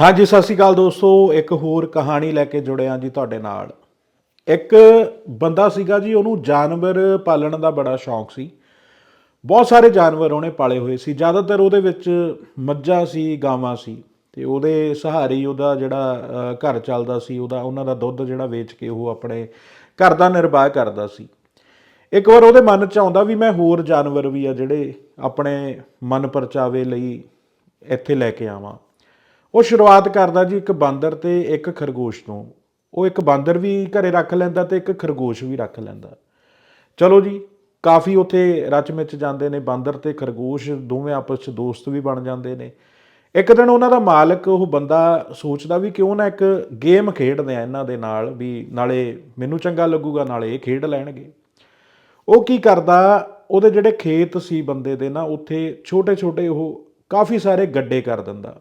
ਹਾਂਜੀ, ਸਤਿ ਸ਼੍ਰੀ ਅਕਾਲ ਦੋਸਤੋ। ਇੱਕ ਹੋਰ ਕਹਾਣੀ ਲੈ ਕੇ ਜੁੜਿਆ ਜੀ ਤੁਹਾਡੇ ਨਾਲ। ਇੱਕ ਬੰਦਾ ਸੀਗਾ ਜੀ, ਉਹਨੂੰ ਜਾਨਵਰ ਪਾਲਣ ਦਾ ਬੜਾ ਸ਼ੌਂਕ ਸੀ। ਬਹੁਤ ਸਾਰੇ ਜਾਨਵਰ ਉਹਨੇ ਪਾਲੇ ਹੋਏ ਸੀ। ਜ਼ਿਆਦਾਤਰ ਉਹਦੇ ਵਿੱਚ ਮੱਝਾਂ ਸੀ, ਗਾਵਾਂ ਸੀ ਤੇ ਉਹਦੇ ਸਹਾਰੇ ਉਹਦਾ ਜਿਹੜਾ ਘਰ ਚੱਲਦਾ ਸੀ, ਉਹਦਾ, ਉਹਨਾਂ ਦਾ ਦੁੱਧ ਜਿਹੜਾ ਵੇਚ ਕੇ ਉਹ ਆਪਣੇ ਘਰ ਦਾ ਨਿਰਵਾਹ ਕਰਦਾ ਸੀ। ਇੱਕ ਵਾਰ ਉਹਦੇ ਮਨ 'ਚ ਆਉਂਦਾ ਵੀ ਮੈਂ ਹੋਰ ਜਾਨਵਰ ਵੀ ਆ ਜਿਹੜੇ ਆਪਣੇ ਮਨ ਪਰਚਾਵੇ ਲਈ ਇੱਥੇ ਲੈ ਕੇ ਆਵਾਂ। ਉਹ ਸ਼ੁਰੂਆਤ ਕਰਦਾ ਜੀ ਇੱਕ ਬਾਂਦਰ ਤੇ ਇੱਕ ਖਰਗੋਸ਼ ਤੋਂ ਉਹ ਇੱਕ ਬਾਂਦਰ ਵੀ ਘਰੇ ਰੱਖ ਲੈਂਦਾ ਤੇ ਇੱਕ ਖਰਗੋਸ਼ ਵੀ ਰੱਖ ਲੈਂਦਾ। ਚਲੋ ਜੀ, ਕਾਫੀ ਉੱਥੇ ਰਚ ਮਿਚ ਜਾਂਦੇ ਨੇ ਬਾਂਦਰ ਤੇ ਖਰਗੋਸ਼, ਦੋਵੇਂ ਆਪਸ 'ਚ ਦੋਸਤ ਵੀ ਬਣ ਜਾਂਦੇ ਨੇ। ਇੱਕ ਦਿਨ ਉਹਨਾਂ ਦਾ ਮਾਲਕ, ਉਹ ਬੰਦਾ ਸੋਚਦਾ ਵੀ ਕਿਉਂ ਨਾ ਇੱਕ ਗੇਮ ਖੇਡਦੇ ਆ ਇਹਨਾਂ ਦੇ ਨਾਲ ਵੀ ਨਾਲੇ ਮੈਨੂੰ ਚੰਗਾ ਲੱਗੂਗਾ, ਨਾਲੇ ਇਹ ਖੇਡ ਲੈਣਗੇ। ਉਹ ਕੀ ਕਰਦਾ, ਉਹਦੇ ਜਿਹੜੇ ਖੇਤ ਸੀ ਬੰਦੇ ਦੇ ਨਾ, ਉੱਥੇ ਛੋਟੇ ਛੋਟੇ ਉਹ ਕਾਫੀ ਸਾਰੇ ਗੱਡੇ ਕਰ ਦਿੰਦਾ।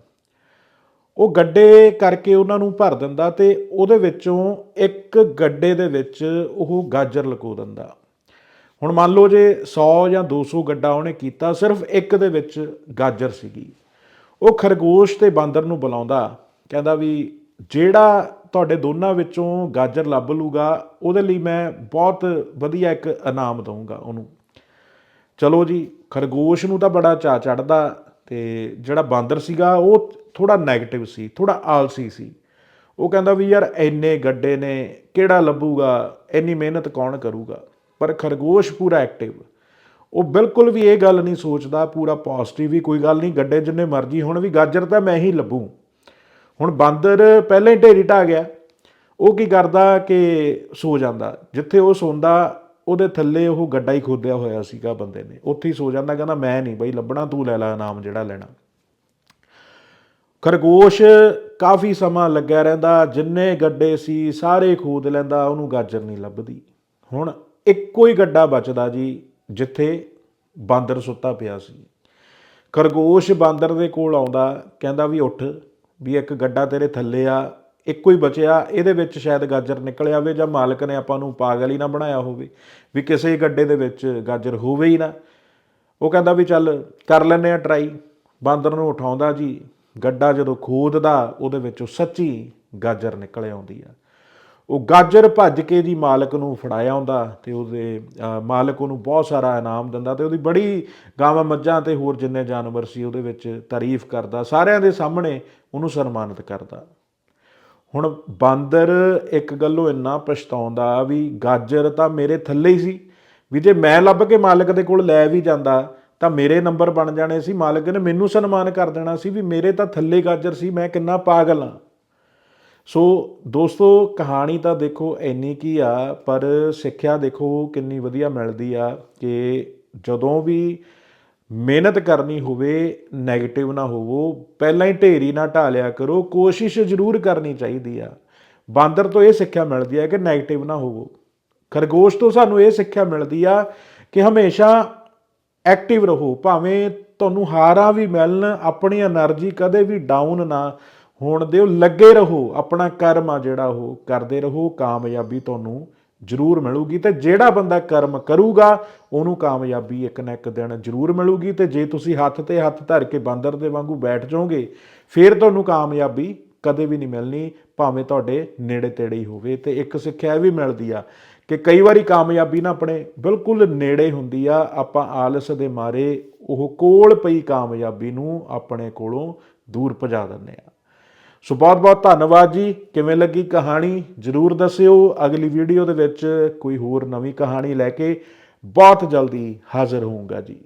ਉਹ ਗੱਡੇ ਕਰਕੇ ਉਹਨਾਂ ਨੂੰ ਭਰ ਦਿੰਦਾ ਤੇ ਉਹਦੇ ਵਿੱਚੋਂ ਇੱਕ ਗੱਡੇ ਦੇ ਵਿੱਚ ਉਹ ਗਾਜਰ ਲਕੋ ਦਿੰਦਾ। ਹੁਣ ਮੰਨ ਲਓ ਜੇ 100 ਜਾਂ 200 ਗੱਡਾ ਉਹਨੇ ਕੀਤਾ, ਸਿਰਫ ਇੱਕ ਦੇ ਵਿੱਚ ਗਾਜਰ ਸੀਗੀ। ਉਹ ਖਰਗੋਸ਼ ਤੇ ਬਾਂਦਰ ਨੂੰ ਬੁਲਾਉਂਦਾ, ਕਹਿੰਦਾ ਵੀ ਜਿਹੜਾ ਤੁਹਾਡੇ ਦੋਨਾਂ ਵਿੱਚੋਂ ਗਾਜਰ ਲੱਭ ਲੂਗਾ, ਉਹਦੇ ਲਈ ਮੈਂ ਬਹੁਤ ਵਧੀਆ ਇੱਕ ਇਨਾਮ ਦਊਂਗਾ ਉਹਨੂੰ। ਚਲੋ ਜੀ, ਖਰਗੋਸ਼ ਨੂੰ ਤਾਂ ਬੜਾ ਚਾ ਚੜਦਾ ਤੇ ਜਿਹੜਾ ਬਾਂਦਰ ਸੀਗਾ, ਉਹ ਥੋੜਾ 네ਗੇਟਿਵ ਸੀ, ਥੋੜਾ ਆਲਸੀ ਸੀ। ਉਹ ਕਹਿੰਦਾ ਵੀ ਯਾਰ ਐਨੇ ਗੱਡੇ ਨੇ, ਕਿਹੜਾ ਲੱਭੂਗਾ, ਇੰਨੀ ਮਿਹਨਤ ਕੌਣ ਕਰੂਗਾ? ਪਰ ਖਰਗੋਸ਼ ਪੂਰਾ ਐਕਟਿਵ ਉਹ ਬਿਲਕੁਲ ਵੀ ਇਹ ਗੱਲ ਨਹੀਂ ਸੋਚਦਾ, ਪੂਰਾ ਪੋਜ਼ਿਟਿਵ ਵੀ ਕੋਈ ਗੱਲ ਨਹੀਂ, ਗੱਡੇ ਜਿੰਨੇ ਮਰਜ਼ੀ, ਹੁਣ ਵੀ ਗਾਜਰ ਤਾਂ ਮੈਂ ਹੀ ਲੱਭੂ। ਹੁਣ ਬਾਂਦਰ ਪਹਿਲਾਂ ਹੀ ਢੇਰੀ ਢਾ ਗਿਆ। ਉਹ ਕੀ ਕਰਦਾ ਕਿ ਸੋ ਜਾਂਦਾ। ਜਿੱਥੇ ਉਹ ਸੌਂਦਾ ਉਹਦੇ ਥੱਲੇ ਉਹ ਗੱਡਾ ਹੀ ਖੋਦਿਆ ਹੋਇਆ ਸੀਗਾ ਬੰਦੇ ਨੇ। ਉੱਥੇ ਹੀ ਸੋ ਜਾਂਦਾ, ਕਹਿੰਦਾ ਮੈਂ ਨਹੀਂ ਬਈ, ਲੱਭਣਾ ਤੂੰ ਲੈ ਲੈ ਇਨਾਮ ਜਿਹੜਾ ਲੈਣਾ। ਖਰਗੋਸ਼ ਕਾਫੀ ਸਮਾਂ ਲੱਗਿਆ ਰਹਿੰਦਾ, ਜਿੰਨੇ ਗੱਡੇ ਸੀ ਸਾਰੇ ਖੋਦ ਲੈਂਦਾ, ਉਹਨੂੰ ਗਾਜਰ ਨਹੀਂ ਲੱਭਦੀ। ਹੁਣ ਇੱਕੋ ਹੀ ਗੱਡਾ ਬਚਦਾ ਜੀ, ਜਿੱਥੇ ਬਾਂਦਰ ਸੁੱਤਾ ਪਿਆ ਸੀ। ਖਰਗੋਸ਼ ਬਾਂਦਰ ਦੇ ਕੋਲ ਆਉਂਦਾ, ਕਹਿੰਦਾ ਵੀ ਉੱਠ, ਵੀ ਇੱਕ ਗੱਡਾ ਤੇਰੇ ਥੱਲੇ ਆ ਇੱਕੋ ਹੀ ਬਚਿਆ, ਇਹਦੇ ਵਿੱਚ ਸ਼ਾਇਦ ਗਾਜਰ ਨਿਕਲ ਆਵੇ ਜਾਂ ਮਾਲਕ ਨੇ ਆਪਾਂ ਨੂੰ ਪਾਗਲ ਹੀ ਨਾ ਬਣਾਇਆ ਹੋਵੇ, ਵੀ ਕਿਸੇ ਗੱਡੇ ਦੇ ਵਿੱਚ ਗਾਜਰ ਹੋਵੇ ਹੀ ਨਾ। ਉਹ ਕਹਿੰਦਾ ਵੀ ਚੱਲ ਕਰ ਲੈਨੇ ਆ ਟਰਾਈ ਬਾਂਦਰ ਨੂੰ ਉਠਾਉਂਦਾ ਜੀ, ਗੱਡਾ ਜਦੋਂ ਖੋਦਦਾ, ਉਹਦੇ ਵਿੱਚੋਂ ਸੱਚੀ ਗਾਜਰ ਨਿਕਲ ਆਉਂਦੀ ਆ। ਉਹ ਗਾਜਰ ਭੱਜ ਕੇ ਜੀ ਮਾਲਕ ਨੂੰ ਫੜਾਇਆ ਹੁੰਦਾ ਤੇ ਉਹਦੇ ਮਾਲਕ ਉਹਨੂੰ ਬਹੁਤ ਸਾਰਾ ਇਨਾਮ ਦਿੰਦਾ ਤੇ ਉਹਦੀ ਬੜੀ ਗਾਵਾਂ ਮੱਝਾਂ ਤੇ ਹੋਰ ਜਿੰਨੇ ਜਾਨਵਰ ਸੀ ਉਹਦੇ ਵਿੱਚ ਤਾਰੀਫ ਕਰਦਾ, ਸਾਰਿਆਂ ਦੇ ਸਾਹਮਣੇ ਉਹਨੂੰ ਸਨਮਾਨਿਤ ਕਰਦਾ। ਹੁਣ ਬਾਂਦਰ ਇੱਕ ਗੱਲੋਂ ਇੰਨਾ ਪਛਤਾਉਂਦਾ ਵੀ ਗਾਜਰ ਤਾਂ ਮੇਰੇ ਥੱਲੇ ਹੀ ਸੀ, ਵੀ ਜੇ ਮੈਂ ਲੱਭ ਕੇ ਮਾਲਕ ਦੇ ਕੋਲ ਲੈ ਵੀ ਜਾਂਦਾ, ਤਾਂ ਮੇਰੇ ਨੰਬਰ ਬਣ ਜਾਣੇ ਸੀ। ਮਾਲਕ ਨੇ ਮੈਨੂੰ ਸਨਮਾਨ ਕਰ ਦੇਣਾ ਸੀ ਵੀ ਮੇਰੇ ਤਾਂ ਥੱਲੇ ਗਾਜਰ ਸੀ, ਮੈਂ ਕਿੰਨਾ ਪਾਗਲ ਹਾਂ। ਸੋ ਦੋਸਤੋ, ਕਹਾਣੀ ਤਾਂ ਦੇਖੋ ਇੰਨੀ ਕੀ ਆ, ਪਰ ਸਿੱਖਿਆ ਦੇਖੋ ਕਿੰਨੀ ਵਧੀਆ ਮਿਲਦੀ ਆ ਕਿ ਜਦੋਂ ਵੀ ਮਿਹਨਤ ਕਰਨੀ ਹੋਵੇ 네ਗੇਟਿਵ ਨਾ ਹੋਵੋ, ਪਹਿਲਾਂ ਹੀ ਢੇਰੀ ਨਾ ਢਾਲਿਆ ਕਰੋ, ਕੋਸ਼ਿਸ਼ ਜ਼ਰੂਰ ਕਰਨੀ ਚਾਹੀਦੀ ਆ। ਬਾਂਦਰ ਤੋਂ ਇਹ ਸਿੱਖਿਆ ਮਿਲਦੀ ਹੈ ਕਿ 네ਗੇਟਿਵ ਨਾ ਹੋਵੋ। ਖਰਗੋਸ਼ ਤੋਂ ਸਾਨੂੰ ਇਹ ਸਿੱਖਿਆ ਮਿਲਦੀ ਆ ਕਿ ਹਮੇਸ਼ਾ ਐਕਟਿਵ ਰਹੋ, ਭਾਵੇਂ ਤੁਹਾਨੂੰ ਹਾਰਾਂ ਵੀ ਮਿਲਣ, ਆਪਣੀ એનર્ਜੀ ਕਦੇ ਵੀ ਡਾਊਨ ਨਾ ਹੋਣ ਦਿਓ, ਲੱਗੇ ਰਹੋ, ਆਪਣਾ ਕਰਮ ਆ ਜਿਹੜਾ ਉਹ, ਕਰਦੇ ਰਹੋ, ਕਾਮਯਾਬੀ ਤੁਹਾਨੂੰ ਜ਼ਰੂਰ ਮਿਲੂਗੀ ਤੇ ਜਿਹੜਾ ਬੰਦਾ ਕਰਮ ਕਰੂਗਾ, ਉਹਨੂੰ ਕਾਮਯਾਬੀ ਇੱਕ ਨਾ ਇੱਕ ਦਿਨ ਜ਼ਰੂਰ ਮਿਲੂਗੀ ਤੇ ਜੇ ਤੁਸੀਂ ਹੱਥ ਤੇ ਹੱਥ ਧਰ ਕੇ ਬਾਂਦਰ ਦੇ ਵਾਂਗੂ ਬੈਠ ਜਾਓਗੇ, ਫਿਰ ਤੁਹਾਨੂੰ ਕਾਮਯਾਬੀ ਕਦੇ ਵੀ ਨਹੀਂ ਮਿਲਣੀ, ਭਾਵੇਂ ਤੁਹਾਡੇ ਨੇੜੇ ਤੇੜੇ ਹੀ ਹੋਵੇ। ਤੇ ਇੱਕ ਸਿੱਖਿਆ ਇਹ ਵੀ ਮਿਲਦੀ ਆ ਕਿ ਕਈ ਵਾਰੀ ਕਾਮਯਾਬੀ ਨਾ ਆਪਣੇ ਬਿਲਕੁਲ ਨੇੜੇ ਹੁੰਦੀ ਆ, ਆਪਾਂ ਆਲਸ ਦੇ ਮਾਰੇ ਉਹ ਕੋਲ ਪਈ ਕਾਮਯਾਬੀ ਨੂੰ ਆਪਣੇ ਕੋਲੋਂ ਦੂਰ ਭਜਾ ਦਿੰਦੇ ਆ। ਸੋ ਬਹੁਤ ਬਹੁਤ ਧੰਨਵਾਦ ਜੀ। ਕਿਵੇਂ ਲੱਗੀ ਕਹਾਣੀ? ਜਰੂਰ ਦੱਸਿਓ। ਅਗਲੀ ਵੀਡੀਓ ਦੇ ਵਿੱਚ ਕੋਈ ਹੋਰ ਨਵੀਂ ਕਹਾਣੀ ਲੈ ਕੇ ਬਹੁਤ ਜਲਦੀ ਹਾਜ਼ਰ ਹੋਊਂਗਾ ਜੀ।